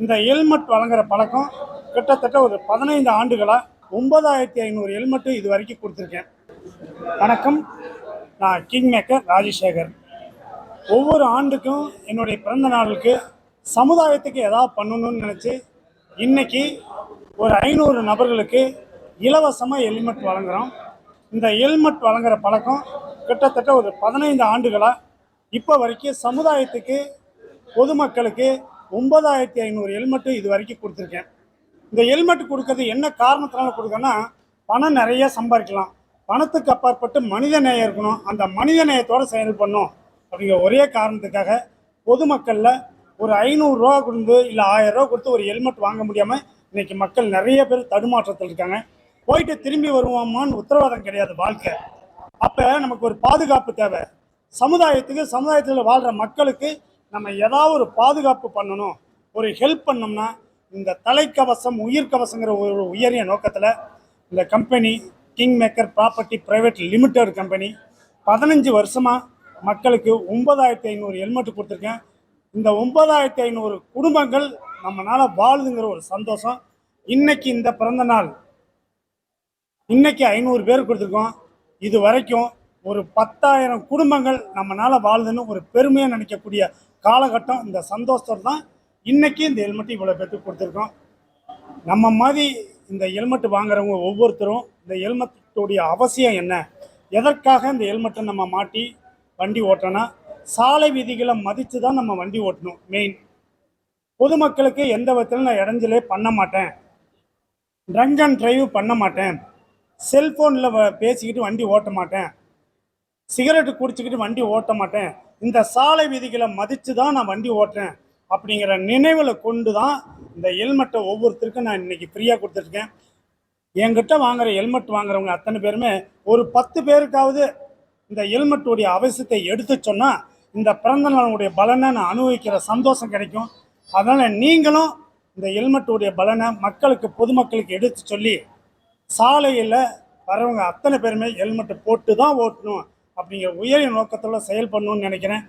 இந்த ஹெல்மெட் வழங்குற பழக்கம் கிட்டத்தட்ட ஒரு பதினைந்து ஆண்டுகளாக ஒன்பதாயிரத்தி ஐநூறு ஹெல்மெட்டு இது வரைக்கும் கொடுத்துருக்கேன். வணக்கம். நான் கிங் மேக்கர் ராஜசேகர். ஒவ்வொரு ஆண்டுக்கும் என்னுடைய பிறந்த நாளுக்கு சமுதாயத்துக்கு ஏதாவது பண்ணணும்னு நினச்சி இன்றைக்கி ஒரு ஐநூறு நபர்களுக்கு இலவசமாக ஹெல்மெட் வழங்குகிறோம் இந்த ஹெல்மெட் வழங்குற பழக்கம் கிட்டத்தட்ட ஒரு பதினைந்து ஆண்டுகளாக இப்போ வரைக்கும் சமுதாயத்துக்கு பொதுமக்களுக்கு ஒன்பதாயிரத்தி ஐநூறு ஹெல்மெட்டு இது வரைக்கும் கொடுத்துருக்கேன். இந்த ஹெல்மெட் கொடுக்கறது என்ன காரணத்தினால கொடுக்கன்னா பணம் நிறைய சம்பாதிக்கலாம். பணத்துக்கு அப்பாற்பட்டு மனித நேயம் இருக்கணும். அந்த மனித நேயத்தோடு செயல்படணும் அப்படிங்கிற ஒரே காரணத்துக்காக பொதுமக்களில் ஒரு ஐநூறுரூவா கொடுத்து இல்லை ஆயிரம் ரூபா கொடுத்து ஒரு ஹெல்மெட் வாங்க முடியாமல் இன்றைக்கி மக்கள் நிறைய பேர் தடுமாற்றத்தில் இருக்காங்க. போயிட்டு திரும்பி வருவோமான்னு உத்தரவாதம் கிடையாது வாழ்க்கை. அப்போ நமக்கு ஒரு பாதுகாப்பு தேவை. சமுதாயத்துக்கு சமுதாயத்தில் வாழ்கிற மக்களுக்கு நம்ம ஏதாவது ஒரு பாதுகாப்பு பண்ணணும் ஒரு ஹெல்ப் பண்ணோம்னா இந்த தலைக்கவசம் உயிர்க்கவசங்கிற ஒரு உயரிய நோக்கத்தில் இந்த company king maker property private limited company பதினஞ்சு வருஷமாக மக்களுக்கு ஒன்பதாயிரத்தி ஐநூறு ஹெல்மெட் கொடுத்துருக்கேன். இந்த ஒன்பதாயிரத்தி ஐநூறு குடும்பங்கள் நம்மளால் வாழுதுங்கிற ஒரு சந்தோஷம். இன்னைக்கு இந்த பிறந்த நாள் இன்னைக்கு ஐநூறு பேர் கொடுத்துருக்கோம். இது வரைக்கும் ஒரு பத்தாயிரம் குடும்பங்கள் நம்மளால் வாழ்துன்னு ஒரு பெருமையாக நினைக்கக்கூடிய காலகட்டம் இந்த சந்தோஷத்தோடு தான் இன்றைக்கி இந்த ஹெல்மெட்டு இவ்வளோ பேர்த்துக்கு கொடுத்துருக்கோம். நம்ம மாதிரி இந்த ஹெல்மெட் வாங்குறவங்க ஒவ்வொருத்தரும் இந்த ஹெல்மெட்டுடைய அவசியம் என்ன? எதற்காக இந்த ஹெல்மெட்டை நம்ம மாட்டி வண்டி ஓட்டோன்னா சாலை விதிகளை மதித்து தான் நம்ம வண்டி ஓட்டணும். மெயின் பொதுமக்களுக்கு எந்த விதத்திலும் நான் இடைஞ்சலே பண்ண மாட்டேன். ட்ரங்க் அண்ட் ட்ரைவ் பண்ண மாட்டேன். செல்ஃபோனில் பேசிக்கிட்டு வண்டி ஓட்ட மாட்டேன். சிகரெட்டு குடிச்சிக்கிட்டு வண்டி ஓட்ட மாட்டேன். இந்த சாலை விதிகளை மதித்து தான் நான் வண்டி ஓட்டுறேன் அப்படிங்கிற நினைவில் கொண்டு தான் இந்த ஹெல்மெட்டை ஒவ்வொருத்தருக்கும் நான் இன்னைக்கு ஃப்ரீயாக கொடுத்துருக்கேன். என்கிட்ட வாங்குற ஹெல்மெட் வாங்குறவங்க அத்தனை பேருமே ஒரு பத்து பேருக்காவது இந்த ஹெல்மெட்டுடைய அவசியத்தை எடுத்து சொன்னால் இந்த பிறந்த நாளுடைய பலனை நான் அனுபவிக்கிற சந்தோஷம் கிடைக்கும். அதனால் நீங்களும் இந்த ஹெல்மெட்டுடைய பலனை மக்களுக்கு பொதுமக்களுக்கு எடுத்து சொல்லி சாலையில் வரவங்க அத்தனை பேருமே ஹெல்மெட்டை போட்டு தான் ஓட்டணும். அப்படிங்கிற உயரிய நோக்கத்தில் செயல்படணும்னு நினைக்கிறேன்.